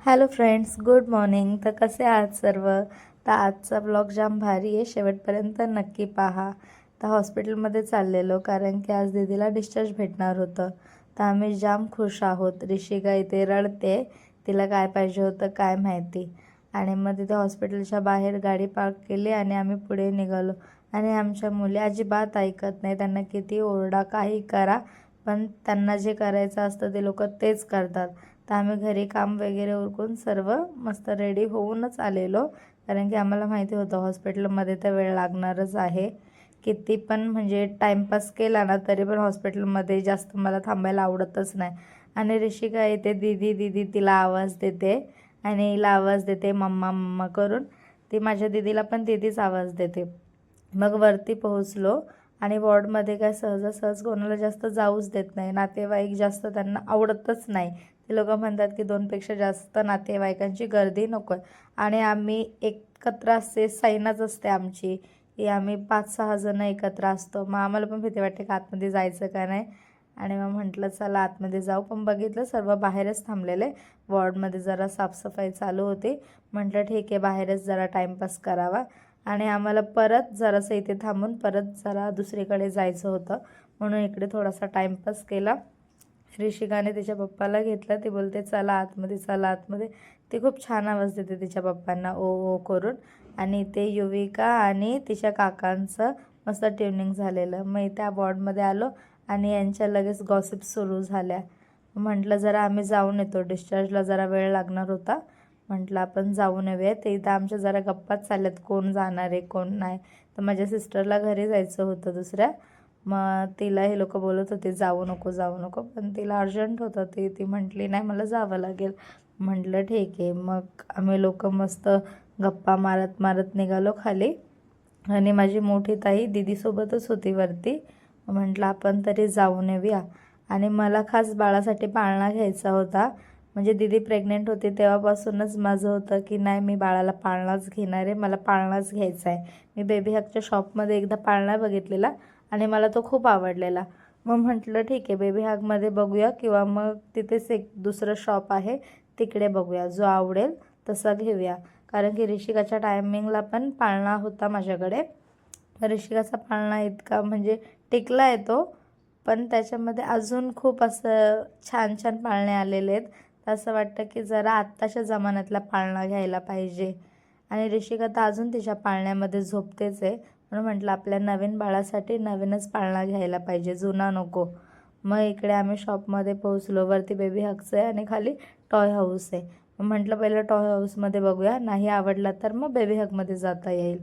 Hello friends good morning. तर कसे आहात सर्व? तर आजचा ब्लॉग जाम भारी आहे. शेवटपर्यंत नक्की पहा. तर हॉस्पिटलमध्ये चाललेलो कारण की आज दीदीला डिस्चार्ज भेटणार होतं. तर आम्ही जाम खुश आहोत. ऋषिका इथे रडते. तिला काय पाहिजे होतं काय माहिती. आणि मग तिथे हॉस्पिटलच्या बाहेर गाडी पार्क केली आणि आम्ही पुढे निघालो. आणि आमच्या मुली अजिबात ऐकत नाही. त्यांना किती ओरडा काही करा. पण त्यांना जे करायचं असतं ते लोक तेच करतात. तर आम्ही घरी काम वगैरे उरकून सर्व मस्त रेडी होऊनच आलेलो. कारण की आम्हाला माहिती होतं हॉस्पिटलमध्ये तर वेळ लागणारच आहे. किती पण म्हणजे टाईमपास केला ना तरी पण हॉस्पिटलमध्ये जास्त मला थांबायला आवडतच नाही. आणि ऋषिका येते दीदी दीदी तिला आवाज देते. आणि हिला आवाज देते मम्मा मम्मा करून. ती माझ्या दिदीला पण दिदीच आवाज देते. मग वरती पोहोचलो आणि वॉर्डमध्ये काय सहजासहज कोणाला जास्त जाऊच देत नाही. नातेवाईक जास्त त्यांना आवडतच नाही. ते लोक म्हणतात की दोनपेक्षा जास्त नातेवाईकांची गर्दी नको आहे आणि आम्ही एकत्र असते सैनाच असते आमची. की आम्ही पाच सहा जण एकत्र असतो. मग आम्हाला पण भीती वाटते का आतमध्ये जायचं का नाही? आणि मग म्हटलं चला आतमध्ये जाऊ. पण बघितलं सर्व बाहेरच थांबलेले. वॉर्डमध्ये जरा साफसफाई चालू होती. म्हटलं ठीक आहे बाहेरच जरा टाईमपास करावा. आणि आम्हाला परत जरासं इथे थांबून परत जरा दुसरीकडे जायचं होतं. म्हणून इकडे थोडासा टाईमपास केला. ऋषिकाने तिच्या पप्पाला घेतलं. ती बोलते चला आतमध्ये चला आतमध्ये. ती खूप छान आवाज देते तिच्या पप्पांना ओ ओ करून. आणि ते युविका आणि तिच्या काकांचं मस्त ट्युनिंग झालेलं. मग त्या वॉर्डमध्ये आलो आणि यांच्या लगेच गॉसिप सुरू झाल्या. म्हटलं जरा आम्ही जाऊन येतो. डिस्चार्जला जरा वेळ लागणार होता. म्हटलं आपण जाऊन येऊया. ते इथं आमच्या जरा गप्पाच चालल्यात कोण जाणार आहे कोण नाही. तर माझ्या सिस्टरला घरी जायचं होतं दुसऱ्या. मग तिला हे लोक बोलत होते जाऊ नको जाऊ नको. पण तिला अर्जंट होतं ते ती म्हटली नाही मला जावं लागेल. म्हटलं ठीक आहे. मग आम्ही लोक मस्त गप्पा मारत मारत निघालो खाली. आणि माझी मोठी ताई दीदीसोबतच होती वरती. म्हटलं आपण तरी जाऊन येऊया. आणि मला खास बाळासाठी पाळणा घ्यायचा होता. म्हणजे दीदी प्रेग्नेंट होती तेव्हापासूनच माझं होतं की नाही मी बाळाला पाळणाच घेणार आहे मला पाळणाच घ्यायचा आहे. मी बेबी हॅकच्या शॉपमध्ये एकदा पाळणा बघितलेला. आणि मला तो खूप आवडलेला. मग म्हटलं ठीक आहे बेबी हागमध्ये बघूया किंवा मग तिथेच एक दुसरं शॉप आहे तिकडे बघूया. जो आवडेल तसा घेऊया. कारण की ऋषिकाच्या टायमिंगला पण पाळणा होता माझ्याकडे. ऋषिकाचा पाळणा इतका म्हणजे टिकला येतो पण त्याच्यामध्ये अजून खूप असं छान छान पाळणे आलेले आहेत. तर असं वाटतं की जरा आत्ताच्या जमान्यातला पाळणा घ्यायला पाहिजे. आणि ऋषिका तर अजून तिच्या पाळण्यामध्ये झोपतेच आहे. म्हणून म्हटलं आपल्या नवीन बाळासाठी नवीनच पाळणा घ्यायला पाहिजे जुना नको. मग इकडे आम्ही शॉपमध्ये पोहोचलो वरती बेबी हक्स आहे आणि खाली टॉय हाऊस आहे. मग म्हटलं पहिलं टॉय हाऊसमध्ये बघूया नाही आवडला तर मग बेबी हकमध्ये जाता येईल.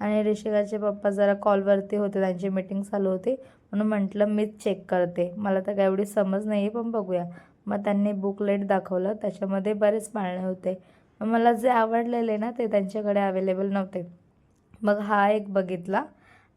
आणि ऋषिकाचे पप्पा जरा कॉलवरती होते त्यांची मीटिंग चालू होती. म्हणून म्हटलं मीच चेक करते. मला तर काय एवढी समज नाही आहे पण बघूया. मग त्यांनी बुकलेट दाखवलं त्याच्यामध्ये बरेच पाळणे होते. मग मला जे आवडलेले ना ते त्यांच्याकडे अवेलेबल नव्हते. मग हा एक बघितला.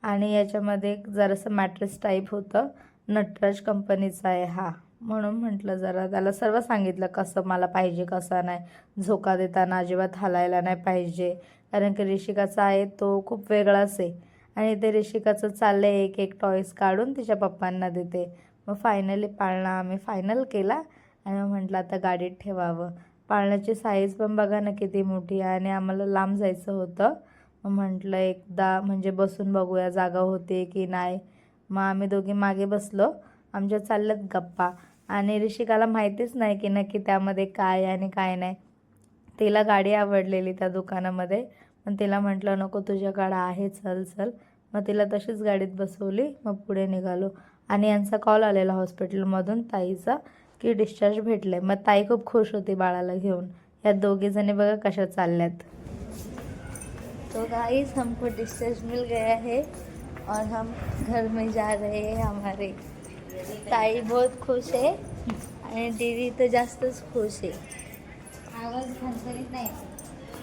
आणि याच्यामध्ये एक जरासं मॅट्रेस टाईप होतं. नटराज कंपनीचा आहे हा. म्हणून म्हटलं जरा त्याला सर्व सांगितलं कसं मला पाहिजे कसं नाही. झोका देताना अजिबात हलायला नाही पाहिजे. कारण की ऋषिकाचा आहे तो खूप वेगळाच आहे. आणि ते ऋषिकाचं चाललं आहे एक एक टॉईस काढून तिच्या पप्पांना देते. मग फायनली पाळणा आम्ही फायनल केला. आणि मग म्हटलं आता गाडीत ठेवावं. पाळण्याची साईज पण बघा ना किती मोठी आहे. आणि आम्हाला लांब जायचं होतं. म्हटलं एकदा म्हणजे बसून बघूया जागा होते की नाही. मग आम्ही दोघी मागे बसलो. आमच्या चालल्यात गप्पा. आणि ऋषिकाला माहितीच नाही की नक्की त्यामध्ये काय आणि काय नाही. तिला गाडी आवडलेली त्या दुकानामध्ये. पण तिला म्हटलं नको तुझ्याकडं आहे चल चल. मग तिला तशीच गाडीत बसवली. मग पुढे निघालो. आणि यांचा कॉल आलेला हॉस्पिटलमधून ताईचा की डिस्चार्ज भेटले मग ताई खूप खुश होती बाळाला घेऊन. या दोघीजणी बघा कशा चालल्यात. तो गाइस हमको डिस्चार्ज मिल गया है और हम घर में जा रहे हैं हमारे ताई बहुत खुश है आणि दीदी तर जास्तच खुश आहे आवाज खणखणीत नाही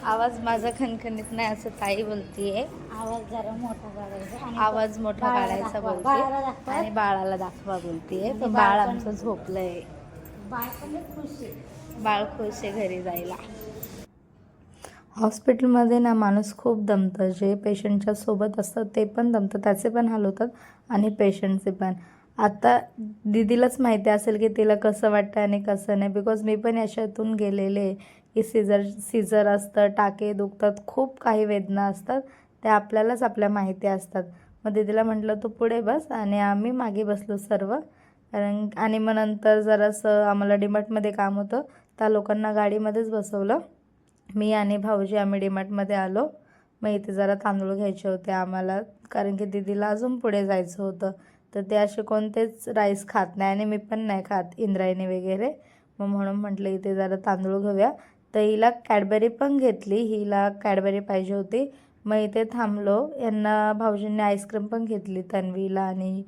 आवाज माझा खणखणीत नाही असं ताई बोलतीये। आवाज जरा मोठा काढायचा आणि आवाज मोठा बाळाला काढायचा दाखवा, बोलते दाखवा. आणि बाळाला दाखवा बोलतीये. पण बाळ बाळ पण- आमचं झोपलंय. बाळ पण खुश आहे. बाळ खुश आहे घरी जायला. हॉस्पिटलमध्ये ना माणूस खूप दमतं. जे पेशंटच्या सोबत असतं ते पण दमतं. त्याचे पण हाल होतात आणि पेशंटचे पण. आता दीदीलाच माहिती असेल की तिला कसं वाटतं आणि कसं नाही. बिकॉज मी पण याच्यातून गेलेले की सिजर सिजर असतं टाके दुखतात खूप काही वेदना असतात. त्या आपल्यालाच आपल्या माहिती असतात. मग दीदीला म्हटलं तू पुढे बस आणि आम्ही मागे बसलो सर्व. कारण आणि मग नंतर जरासं आम्हाला डीमार्टमध्ये काम होतं. त्या लोकांना गाडीमध्येच बसवलं. मी आणि भाऊजी आम्ही डीमार्टमध्ये आलो. मग इथे जरा तांदूळ घ्यायचे होते आम्हाला कारण की दीदीला अजून पुढे जायचं होतं. तर ते असे कोणतेच राईस खात नाही आणि मी पण नाही खात इंद्रायणी वगैरे. मग म्हणून म्हटलं इथे जरा तांदूळ घेऊया. तर हिला कॅडबरी पण घेतली. हिला कॅडबरी पाहिजे होती. मग इथे थांबलो. यांना भाऊजींनी आईस्क्रीम पण घेतली तन्वीला आणि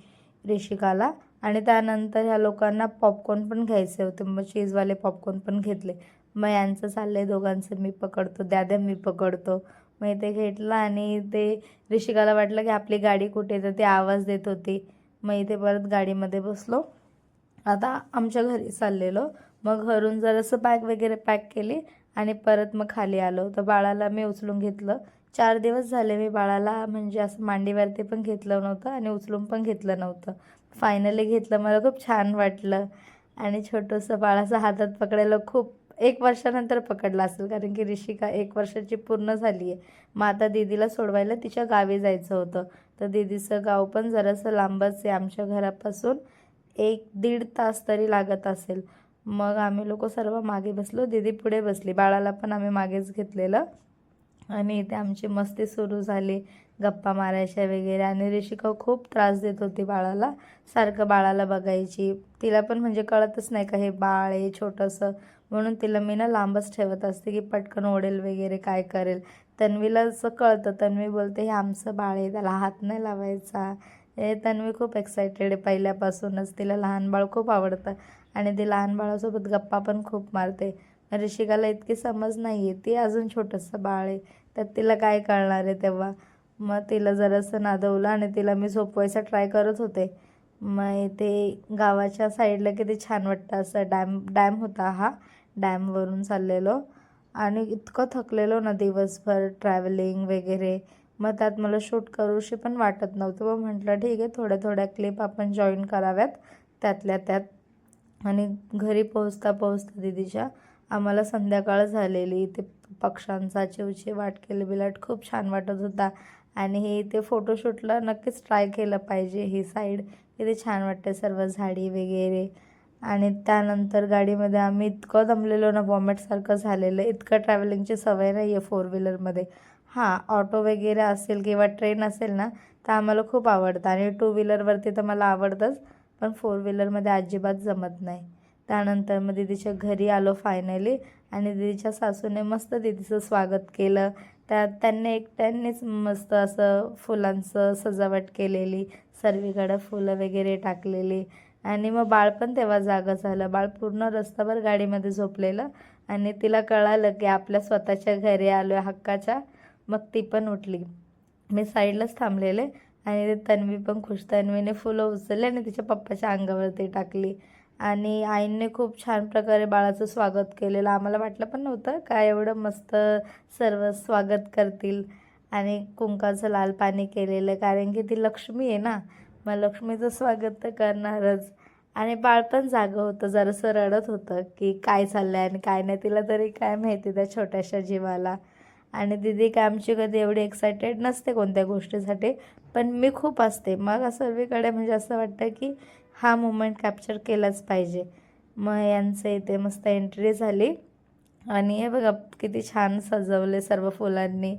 ऋषिकाला आणि त्यानंतर ह्या लोकांना पॉपकॉर्न पण घ्यायचे होते. मग चीजवाले पॉपकॉर्न पण घेतले. मग यांचं चाललं आहे दोघांचं मी पकडतो द्या द्या मी पकडतो. मग इथे घेतलं आणि ते ऋषिकाला वाटलं की आपली गाडी कुठे तर ती आवाज देत होती. मग इथे परत गाडीमध्ये बसलो. आता आमच्या घरी चाललेलो. मग घरून जरासं बॅग वगैरे पॅक केली आणि परत मग खाली आलो. तर बाळाला मी उचलून घेतलं. चार दिवस झाले मी बाळाला म्हणजे असं मांडीवरती पण घेतलं नव्हतं आणि उचलून पण घेतलं नव्हतं. फायनली घेतलं. मला खूप छान वाटलं. आणि छोटंसं बाळाचं हातात पकडायला खूप एक वर्षानंतर पकडला असेल कारण की ऋषिका एक वर्षाची पूर्ण झाली आहे मग आता दीदीला सोडवायला तिच्या गावी जायचं होतं. तर दीदीचं गाव पण जरासं लांबच आहे. आमच्या घरापासून एक दीड तास तरी लागत असेल. मग आम्ही लोक सर्व मागे बसलो. दीदी पुढे बसली. बाळाला पण आम्ही मागेच घेतलेलं. आणि इथे आमची मस्ती सुरू झाली. गप्पा मारायच्या वगैरे. आणि ऋषिका खूप त्रास देत होती बाळाला. सारखं बाळाला बघायची. तिला पण म्हणजे कळतच नाही का हे बाळ आहे छोटंसं. म्हणून तिला मी ना लांबच ठेवत असते की पटकन ओढेल वगैरे काय करेल. तन्वीला असं कळतं. तन्वी बोलते हे आमचं बाळ आहे त्याला हात नाही लावायचा. हे तन्वी खूप एक्सायटेड आहे. पहिल्यापासूनच तिला लहान बाळ खूप आवडतं. आणि ती लहान बाळासोबत गप्पा पण खूप मारते. ऋषिकाला इतकी समज नाही आहे ती अजून छोटंसं बाळ आहे. त्यात तिला काय कळणार आहे तेव्हा? मग तिला जरासं नादवलं आणि तिला मी झोपवायचा ट्राय करत होते. मग इथे गावाच्या साईडला किती छान वाटतं असं डॅम डॅम होता हा. डॅमवरून चाललेलो. आणि इतकं थकलेलो ना दिवसभर ट्रॅव्हलिंग वगैरे. मग त्यात मला शूट करूशी पण वाटत नव्हतं. मग म्हटलं ठीक आहे थोड्या थोड्या क्लिप आपण जॉईन कराव्यात त्यातल्या त्यात. आणि घरी पोहोचता पोहोचता दिदीच्या आम्हाला संध्याकाळ झालेली. ते पक्ष्यांचा चिवचिवाट बिलाट खूप छान वाटत होता. आणि हे इथे फोटोशूटला नक्कीच ट्राय केलं पाहिजे. ही साईड इथे छान वाटते सर्व झाडी वगैरे. आणि त्यानंतर गाडीमध्ये आम्ही इतकं दमलेलो ना वॉमेटसारखं झालेलं. इतकं ट्रॅव्हलिंगची सवय नाही आहे फोर व्हीलरमध्ये हां ऑटो वगैरे असेल किंवा ट्रेन असेल ना तर आम्हाला खूप आवडतं. आणि टू व्हीलरवरती तर मला आवडतंच पण फोर व्हीलरमध्ये अजिबात जमत नाही. त्यानंतर मग दीदीच्या घरी आलो फायनली आणि दीदीच्या सासूने मस्त दीदीचं स्वागत केलं. त्यात त्यांनी एक त्यांनीच मस्त असं फुलांचं सजावट केलेली सर्वीकडं फुलं वगैरे टाकलेली. आणि मग बाळ पण तेव्हा जागं झालं. बाळ पूर्ण रस्ताभर गाडीमध्ये झोपलेलं आणि तिला कळालं की आपल्या स्वतःच्या घरी आलो आहे हक्काच्या. मग ती पण उठली. मी साईडलाच थांबलेले आणि ते तन्वी पण खुश. तन्वीने फुलं उचलली आणि तिच्या पप्पाच्या अंगावरती टाकली. आणि आईंनी खूप छान प्रकारे बाळाचं स्वागत केलेलं आम्हाला वाटलं पण नव्हतं. काय एवढं मस्त सर्व स्वागत करतील आणि कुंकाचं लाल पाणी केलेलं कारण की ती लक्ष्मी आहे ना. मग लक्ष्मीचं स्वागत तर करणारच. आणि बाळ पण जागं होतं जरासं रडत होतं की काय चाललं आहे आणि काय नाही तिला तरी काय माहिती त्या छोट्याशा जीवाला. आणि दिदी काय आमची कधी एवढी एक्सायटेड नसते कोणत्या गोष्टीसाठी पण मी खूप असते. मग सर्वीकडे म्हणजे असं वाटतं की हा मुमेंट कॅप्चर केलाच पाहिजे. मग यांचं इथे मस्त एंट्री झाली. आणि हे बघा किती छान सजवले सर्व फुलांनी.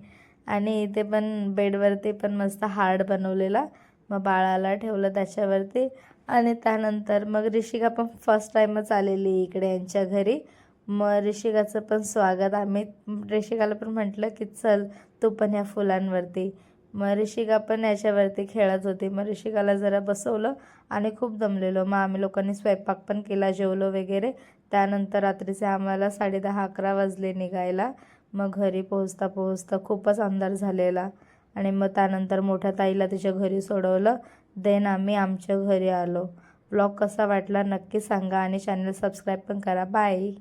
आणि इथे पण बेडवरती पण मस्त हार्ड बनवलेला. मग बाळाला ठेवलं त्याच्यावरती. आणि त्यानंतर मग ऋषिका पण फर्स्ट टाईमच आलेली इकडे यांच्या घरी. मग ऋषिकाचं पण स्वागत. आम्ही ऋषिकाला पण म्हटलं की चल तू पण ह्या फुलांवरती. मरीशिका पण याच्यावरती खेळत होती. मरीशिकाला जरा बसवलं आणि खूप दमलेलो. मग आम्ही लोकांनी स्वयंपाक पण केला जेवलो वगैरे. त्यानंतर रात्रीचे आम्हाला साडे दहा अकरा वाजले निघायला. मग घरी पोहोचता पोहोचता खूपच अंधार झालेला. आणि मग त्यानंतर मोठ्या ताईला तिच्या घरी सोडवलं. देन आम्ही आमच्या घरी आलो. ब्लॉग कसा वाटला नक्की सांगा आणि चॅनल सबस्क्राईब पण करा. बाय.